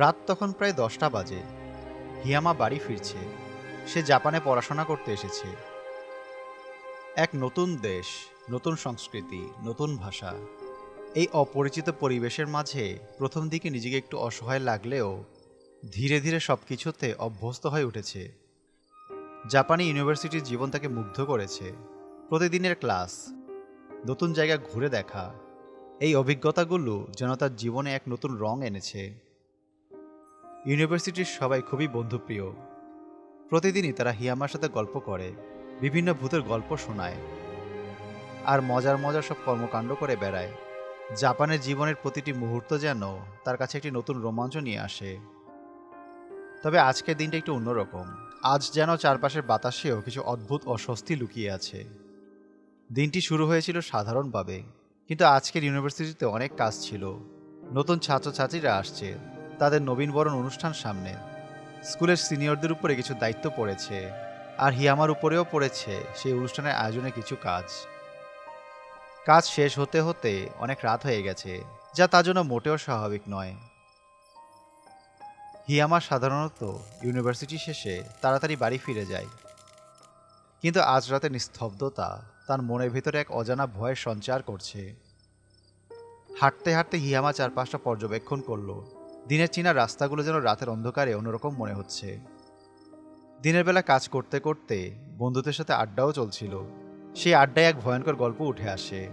রাত তখন প্রায় দশটা বাজে। হিয়ামা বাড়ি ফিরছে। সে জাপানে পড়াশোনা করতে এসেছে। এক নতুন দেশ, নতুন সংস্কৃতি, নতুন ভাষা। এই অপরিচিত পরিবেশের মাঝে প্রথম দিকে নিজেকে একটু অসহায় লাগলেও ধীরে ধীরে সব কিছুতে অভ্যস্ত হয়ে উঠেছে। জাপানি ইউনিভার্সিটির জীবন তাকে মুগ্ধ করেছে। প্রতিদিনের ক্লাস, নতুন জায়গা ঘুরে দেখা, এই অভিজ্ঞতাগুলো যেন তার জীবনে এক নতুন রং এনেছে। ইউনিভার্সিটির সবাই খুবই বন্ধুপ্রিয়। প্রতিদিনই তারা হিয়ামার সাথে গল্প করে, বিভিন্ন ভূতের গল্প শোনায় আর মজার মজার সব কর্মকাণ্ড করে বেড়ায়। জাপানের জীবনের প্রতিটি মুহূর্ত যেন তার কাছে একটি নতুন রোমাঞ্চ নিয়ে আসে। তবে আজকের দিনটা একটু অন্যরকম। আজ যেন চারপাশের বাতাসেও কিছু অদ্ভুত অস্বস্তি লুকিয়ে আছে। দিনটি শুরু হয়েছিল সাধারণভাবে, কিন্তু আজকের ইউনিভার্সিটিতে অনেক কাজ ছিল। নতুন ছাত্রছাত্রীরা আসছে তাদের নবীনবরণ অনুষ্ঠান সামনে। স্কুলের সিনিয়রদের উপরে কিছু দায়িত্ব পড়েছে, আর হিয়ামার উপরেও পড়েছে সেই অনুষ্ঠানের আয়োজনে কিছু কাজ। কাজ শেষ হতে হতে অনেক রাত হয়ে গেছে, যা তার জন্য মোটেও স্বাভাবিক নয়। হিয়ামা সাধারণত ইউনিভার্সিটি শেষে তাড়াতাড়ি বাড়ি ফিরে যায়। কিন্তু আজ রাতে নিস্তব্ধতা তার মনের ভিতরে এক অজানা ভয়ের সঞ্চার করছে। হাঁটতে হাঁটতে হিয়ামা চারপাশটা পর্যবেক্ষণ করল। দিনের চীনা রাস্তাগুলো যেন রাতের অন্ধকারে অন্যরকম মনে হচ্ছে। দিনের বেলা কাজ করতে করতে বন্ধুদের সাথে আড্ডাও চলছিল। সেই আড্ডায় এক ভয়ঙ্কর গল্প উঠে আসে।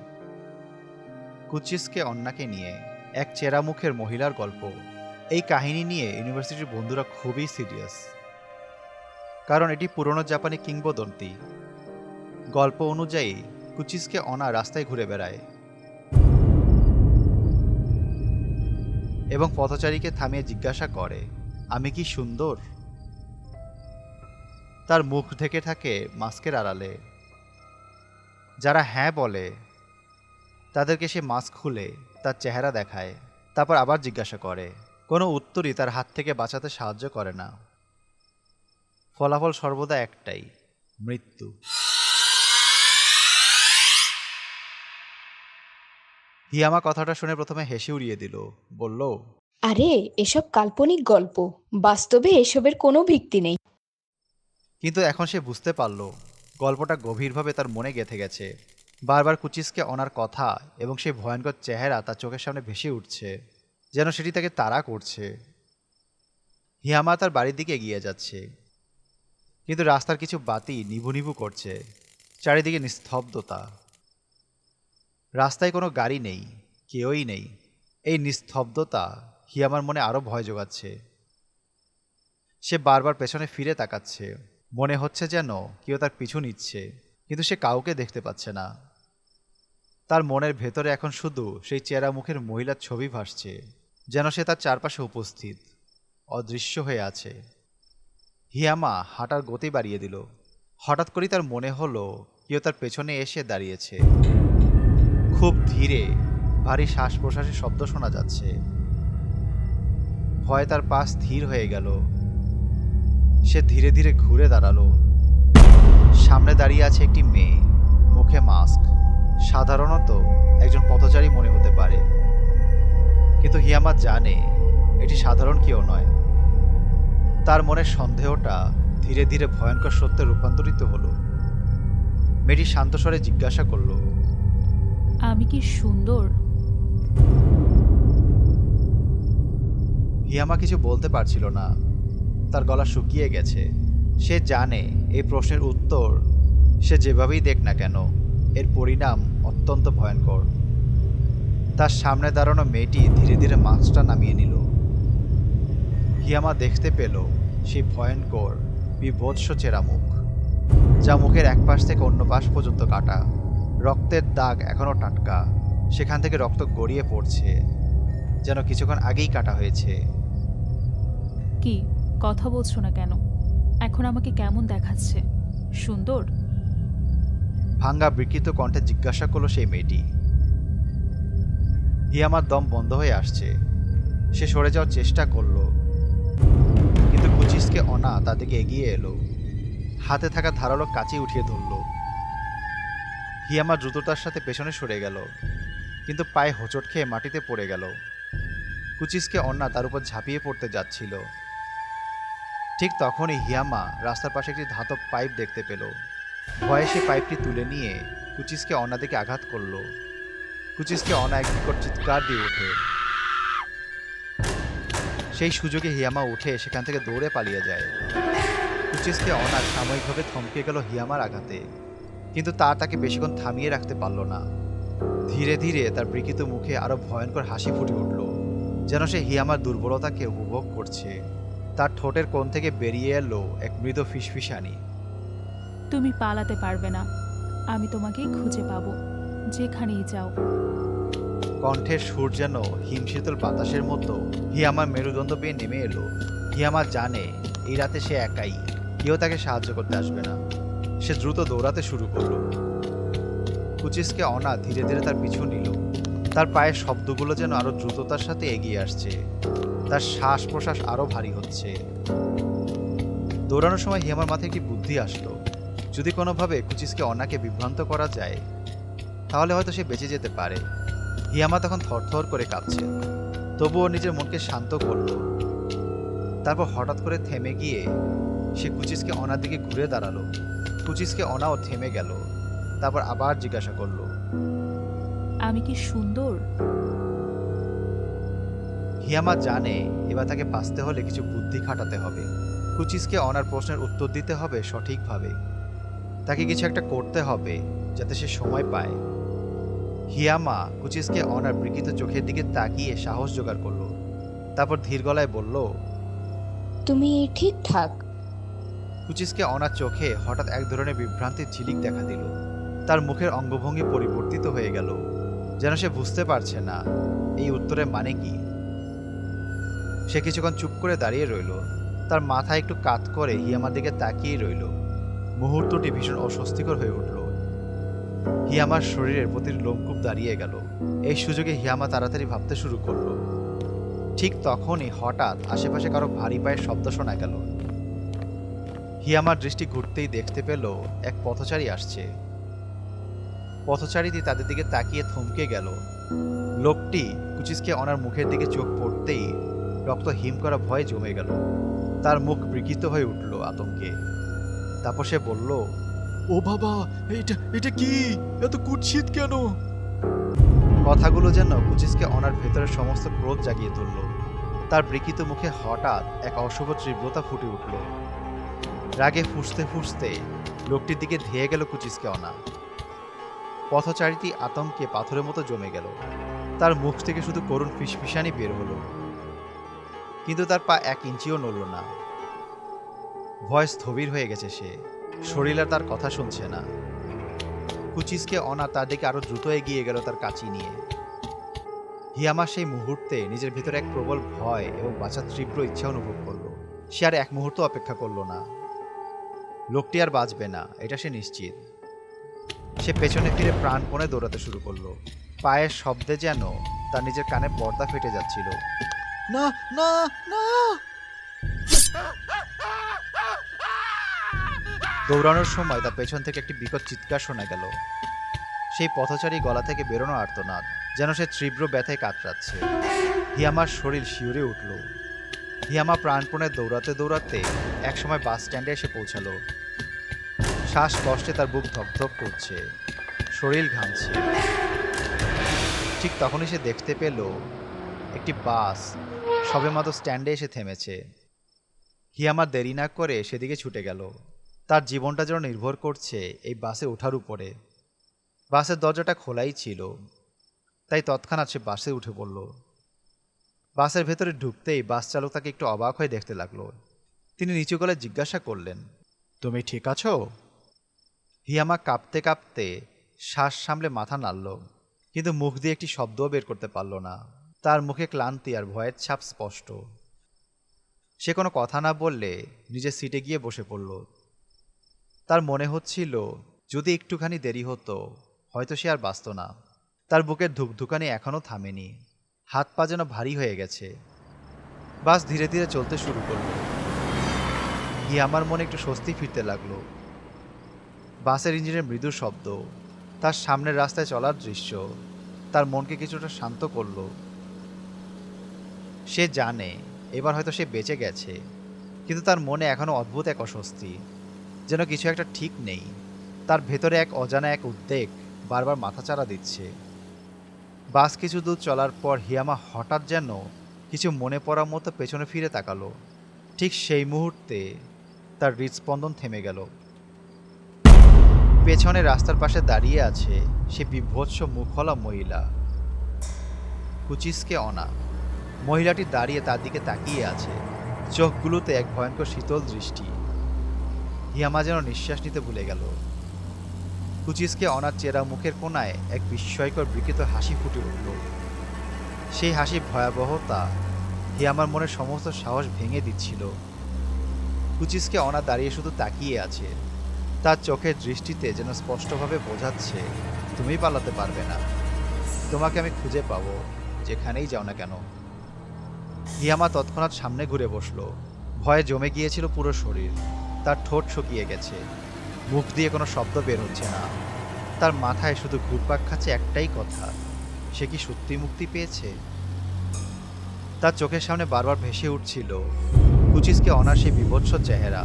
কুচিসকে অন্যাকে নিয়ে এক চেরা মুখের মহিলার গল্প। এই কাহিনী নিয়ে ইউনিভার্সিটির বন্ধুরা খুবই সিরিয়াস। কারণ এটি পুরনো জাপানি কিংবদন্তি। গল্প অনুযায়ী কুচিসকে অনা রাস্তায় ঘুরে বেড়ায়। এবং পথচারীকে থামিয়ে জিজ্ঞাসা করে, আমি কি সুন্দর? তার মুখ ঢেকে থাকে মাস্কের আড়ালে। যারা হ্যাঁ বলে, তাদেরকে সে মাস্ক খুলে তার চেহারা দেখায়, তারপর আবার জিজ্ঞাসা করে। কোনো উত্তরই তার হাত থেকে বাঁচাতে সাহায্য করে না। ফলাফল সর্বদা একটাই, মৃত্যু। হিয়ামা কথাটা শুনে প্রথমে হেসে উড়িয়ে দিল বলল আরে এসব কাল্পনিক গল্প বাস্তবে এসবের কোনো ভিত্তি নেই। কিন্তু এখন সে বুঝতে পারল গল্পটা গভীরভাবে তার মনে গেঁথে গেছে। বারবার কুচিসকে অনার কথা এবং সেই ভয়ঙ্কর চেহারা তার চোখের সামনে ভেসে উঠছে যেন সেটি তাকে তাড়া করছে। হিয়ামা তার বাড়ির দিকে এগিয়ে যাচ্ছে কিন্তু রাস্তার কিছু বাতি নিভু নিভু করছে চারিদিকে নিস্তব্ধতা। রাস্তায় কোনো গাড়ি নেই, কেউই নেই। এই নিস্তব্ধতা হিয়ামার মনে আরও ভয় জোগাচ্ছে। সে বারবার পেছনে ফিরে তাকাচ্ছে। মনে হচ্ছে যেন কেউ তার পিছু নিচ্ছে, কিন্তু সে কাউকে দেখতে পাচ্ছে না। তার মনের ভেতরে এখন শুধু সেই চেরা মুখের মহিলার ছবি ভাসছে, যেন সে তার চারপাশে উপস্থিত, অদৃশ্য হয়ে আছে। হিয়ামা হাঁটার গতি বাড়িয়ে দিল। হঠাৎ করেই তার মনে হলো কেউ তার পেছনে এসে দাঁড়িয়েছে। খুব ধীরে, ভারী শ্বাস প্রশ্বাসের শব্দ শোনা যাচ্ছে। ভয়ে তার পা স্থির হয়ে গেল। সে ধীরে ধীরে ঘুরে দাঁড়াল। সামনে দাঁড়িয়ে আছে একটি মেয়ে, মুখে মাস্ক। সাধারণত একজন পথচারী মনে হতে পারে। কিন্তু হিয়ামা জানে, এটি সাধারণ কেউ নয়। তার মনের সন্দেহটা ধীরে ধীরে ভয়ঙ্কর সত্যে রূপান্তরিত হলো। মেয়েটি শান্তস্বরে জিজ্ঞাসা করল আমি কি সুন্দর? হিয়ামা কিছু বলতে পারছিল না। তার গলা শুকিয়ে গেছে। সে জানে, এই প্রশ্নের উত্তর সে যেভাবেই দেখ না কেন, এর পরিণাম অত্যন্ত ভয়ঙ্কর। তার সামনে দাঁড়ানো মেয়েটি ধীরে ধীরে মাছটা নামিয়ে নিল। হিয়ামা দেখতে পেল সেই ভয়ঙ্কর, বিভৎস চেরা মুখ যা মুখের এক পাশ থেকে অন্য পাশ পর্যন্ত কাটা। রক্তের দাগ এখনও টাটকা। সেখান থেকে রক্ত গড়িয়ে পড়ছে যেন কিছুক্ষণ আগেই কাটা হয়েছে। কি কথা বলছো না কেন? এখন আমাকে কেমন দেখাচ্ছে? সুন্দর? ভাঙ্গা বিকৃত কণ্ঠে জিজ্ঞাসা করল সেই মেয়েটি। ই আমার দম বন্ধ হয়ে আসছে। সে সরে যাওয়ার চেষ্টা করল। কিন্তু কুচিসকে অনা তাদেরকে এগিয়ে এলো। হাতে থাকা ধারালো কাঁচি উঠিয়ে ধরল। হিয়ামা দ্রুততার সাথে পেছনে সরে গেল, কিন্তু পায়ে হোঁচট খেয়ে মাটিতে পড়ে গেল। কুচিসকে অন্না তার উপর ঝাঁপিয়ে পড়তে যাচ্ছিল। ঠিক তখনই হিয়ামা রাস্তার পাশে একটি ধাতব পাইপ দেখতে পেল। ভয়ে সে পাইপটি তুলে নিয়ে কুচিসকে অন্না দিকে আঘাত করল। কুচিসকে অনা এক বিকট চিৎকার দিয়ে ওঠে। সেই সুযোগে হিয়ামা উঠে সেখান থেকে দৌড়ে পালিয়ে যায়। কুচিসকে অনার সাময়িকভাবে থমকে গেল হিয়ামার আঘাতে। কিন্তু তা তাকে বেশিক্ষণ থামিয়ে রাখতে পারল না। ধীরে ধীরে তার বিকৃত মুখে আরও ভয়ঙ্কর হাসি ফুটে উঠল যেন সে হিয়ামার দুর্বলতাকে উপভোগ করছে। তার ঠোঁটের কোণ থেকে বেরিয়ে এলো এক মৃদু ফিসফিসানি। তুমি পালাতে পারবে না। আমি তোমাকেই খুঁজে পাবো। যেখানেই যাও। কণ্ঠের সুর যেন হিমশীতল বাতাসের মতো হিয়ামার মেরুদণ্ড পেয়ে নেমে এলো। হিয়ামা জানে এই রাতে সে একাই। কেউ তাকে সাহায্য করতে আসবে না। সে দ্রুত দৌড়াতে শুরু করল। কুচিসকে অনা ধীরে ধীরে তার পিছু নিল। তার পায়ের শব্দগুলো যেন আরও দ্রুততার সাথে এগিয়ে আসছে। তার শ্বাস প্রশ্বাস আরও ভারী হচ্ছে। দৌড়ানোর সময় হিয়ামার মাথায় একটি বুদ্ধি আসলো। যদি কোনোভাবে কুচিসকে অনাকে বিভ্রান্ত করা যায়, তাহলে হয়তো সে বেঁচে যেতে পারে। হিয়ামা তখন থরথর করে কাঁপছে তবুও নিজের মনকে শান্ত করল। তারপর হঠাৎ করে থেমে গিয়ে সে কুচিসকে অনার দিকে ঘুরে দাঁড়াল। কুচিসকে অনাও থেমে গেল। তারপর আবার জিজ্ঞাসা করল আমি কি সুন্দর? হিয়ামা জানে এবার তাকে বাঁচতে হলে কিছু বুদ্ধি খাটাতে হবে। কুচিসকে অনার প্রশ্নের উত্তর দিতে হবে সঠিকভাবে। তাকে কিছু একটা করতে হবে যাতে সে সময় পায়। হিয়ামা কুচিসকে অনার বিকৃত চোখের দিকে তাকিয়ে সাহস জোগাড় করল। তারপর ধীর গলায় বলল তুমি ঠিকঠাক কুচিসকে অনার চোখে হঠাৎ এক ধরনের বিভ্রান্তির ঝিলিক দেখা দিল। তার মুখের অঙ্গভঙ্গি পরিবর্তিত হয়ে গেল। যেন সে বুঝতে পারছে না, এই উত্তরের মানে কি? সে কিছুক্ষণ চুপ করে দাঁড়িয়ে রইল। তার মাথা একটু কাত করে হিয়ামার দিকে তাকিয়ে রইল। মুহূর্তটি ভীষণ অস্বস্তিকর হয়ে উঠল। হিয়ামার শরীরের প্রতিটি লোমকূপ দাঁড়িয়ে গেল। এই সুযোগে হিয়ামা তাড়াতাড়ি ভাবতে শুরু করল। ঠিক তখনই হঠাৎ আশেপাশে কারও ভারী পায়ের শব্দ শোনা গেল। হিয়ামার দৃষ্টি ঘুরতেই দেখতে পেল এক পথচারী আসছে। পথচারীটি তাদের দিকে তাকিয়ে থমকে গেল। লোকটি কুচিসকে ওনার মুখের দিকে চোখ পড়তেই রক্ত হিম করা ভয়ে জমে গেল। তার মুখ বিকৃত হয়ে উঠল আতঙ্কে। তারপর সে বলল, ও বাবা এটা এটা কি? এত কুৎসিত কেন? কথাগুলো যেন কুচিসকে অনার ভেতরের সমস্ত ক্রোধ জাগিয়ে তুলল। তার বিকৃত মুখে হঠাৎ এক অশুভ তীব্রতা ফুটে উঠল। রাগে ফুসতে ফুসতে লোকটির দিকে ধেয়ে গেল কুচিসকে অনা। পথচারীটি আতঙ্কে পাথরের মতো জমে গেল। তার মুখ থেকে শুধু করুণ ফিসফিসানি বের হলো। কিন্তু তার পা এক ইঞ্চিও নড়ল না। ভয় স্থবির হয়ে গেছে সে। শরীর তার কথা শুনছে না। কুচিসকে অনা তার দিকে আরও দ্রুত এগিয়ে গেল তার কাছি নিয়ে। হিয়ামা সেই মুহূর্তে নিজের ভিতরে এক প্রবল ভয় এবং বাঁচার তীব্র ইচ্ছা অনুভব করল। সে আর এক মুহূর্ত অপেক্ষা করল না। লোকটি আর বাঁচবে না, এটা সে নিশ্চিত। সে পেছনে ফিরে প্রাণপণে দৌড়াতে শুরু করল। পায়ের শব্দে যেন তার নিজের কানে পর্দা ফেটে যাচ্ছিল। না না না! দৌড়ানোর সময় তার পেছন থেকে একটি বিকট চিৎকার শোনা গেল। সেই পথচারী গলা থেকে বেরোনো আর্তনাদ, যেন সে তীব্র ব্যথায় কাতরাচ্ছে। হিয়ামার শরীর শিউরে উঠল। হিয়ামা প্রাণপণে দৌড়াতে দৌড়াতে একসময় বাস স্ট্যান্ডে এসে পৌঁছালো। শ্বাস কষ্টে তার বুক ধকধক করছে। শরীর ঘামছে। ঠিক তখনই সে দেখতে পেল একটি বাস সবেমাত্র স্ট্যান্ডে এসে থেমেছে। হিয়ামার দেরি না করে সেদিকে ছুটে গেল। তার জীবনটা যেন নির্ভর করছে এই বাসে ওঠার উপরে। বাসের দরজাটা খোলাই ছিল, তাই তৎক্ষণাৎ সে বাসে উঠে পড়ল। বাসের ভেতরে ঢুকতেই বাস চালক তাকে একটু অবাক হয়ে দেখতে লাগল। তিনি নিচু গলায় জিজ্ঞাসা করলেন, তুমি ঠিক আছো? হিয়ামা কাঁপতে কাঁপতে শ্বাস সামলে মাথা নাড়ল, কিন্তু মুখ দিয়ে একটি শব্দও বের করতে পারল না। তার মুখে ক্লান্তি আর ভয়ের ছাপ স্পষ্ট। সে কোনো কথা না বললে নিজের সিটে গিয়ে বসে পড়ল। তার মনে হচ্ছিল, যদি একটুখানি দেরি হতো, হয়তো সে আর বাঁচত না। তার বুকের ধুকধুকানি এখনও থামেনি। হাত পা যেন ভারী হয়ে গেছে। বাস ধীরে ধীরে চলতে শুরু করল। গিয়ে আমার মনে একটু স্বস্তি ফিরতে লাগল। বাসের ইঞ্জিনের মৃদু শব্দ, তার সামনের রাস্তায় চলার দৃশ্য, তার মনকে কিছুটা শান্ত করল। সে জানে, এবার হয়তো সে বেঁচে গেছে, কিন্তু তার মনে এখনও অদ্ভুত এক অস্বস্তি, যেন কিছু একটা ঠিক নেই। তার ভেতরে এক অজানা এক উদ্বেগ বারবার মাথাচাড়া দিচ্ছে। বাস কিছু দূর চলার পর হিয়ামা হঠাৎ যেন কিছু মনে পড়ার মতো পেছনে ফিরে তাকালো। ঠিক সেই মুহূর্তে তার হৃদস্পন্দন থেমে গেল। পেছনে রাস্তার পাশে দাঁড়িয়ে আছে সে বিভৎস মুখলা মহিলা। কুচিসকে অনা। মহিলাটি দাঁড়িয়ে তার দিকে তাকিয়ে আছে। চোখগুলোতে এক ভয়ঙ্কর শীতল দৃষ্টি। হিয়ামা যেন নিঃশ্বাস নিতে ভুলে গেল। কুচিসকে অনার চেরা মুখের কোনায় এক বিস্ময়কর বিকৃত হাসি ফুটে উঠল। সেই হাসি ভয়াবহতা হিয়ামার মনের সমস্ত সাহস ভেঙে দিচ্ছিল। কুচিসকে অনা দাঁড়িয়ে শুধু তাকিয়ে আছে। তার চোখের দৃষ্টিতে যেন স্পষ্টভাবে বোঝাচ্ছে তুমি পালাতে পারবে না। তোমাকে আমি খুঁজে পাবো, যেখানেই যাও না কেন। হিয়ামা তৎক্ষণাৎ সামনে ঘুরে বসল। ভয়ে জমে গিয়েছিল পুরো শরীর। তার ঠোঁট শুকিয়ে গেছে। মুখ দিয়ে কোনো শব্দ বের হচ্ছে না। তার মাথায় শুধু ঘুরপাক খাচ্ছে একটাই কথা, সে কি সত্যি মুক্তি পেয়েছে? তার চোখের সামনে বারবার ভেসে উঠছিল কুচিসকে অনার সেই বিভৎস চেহারা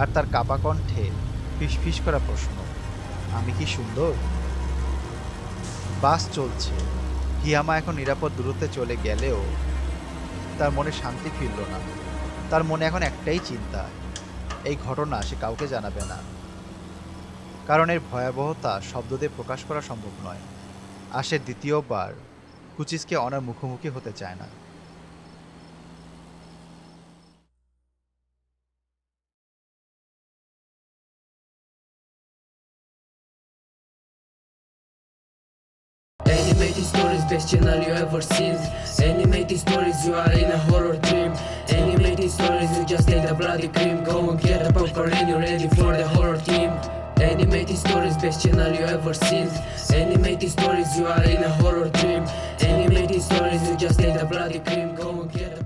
আর তার কাপা কণ্ঠে ফিসফিস করা প্রশ্ন, আমি কি সুন্দর? বাস চলছে। হিয়ামা এখন নিরাপদ দূরত্বে চলে গেলেও তার মনে শান্তি ফিরল না। তার মনে এখন একটাই চিন্তা, এই ঘটনা সে কাউকে জানাবে না। কারণ এর ভয়াবহতা শব্দ দিয়ে প্রকাশ করা সম্ভব নয় আর সে দ্বিতীয়বার কুচিসকে অনার মুখোমুখি হতে চায় না Animated stories, best channel you ever seen. Animated stories, you are in a horror dream. Animated stories, you just take the bloody cream. Go and get the popcorn and you're ready for the horror team. Animated stories, best channel you ever seen. Animated stories, you are in a horror dream. Animated stories, you just take the bloody cream. Go and get.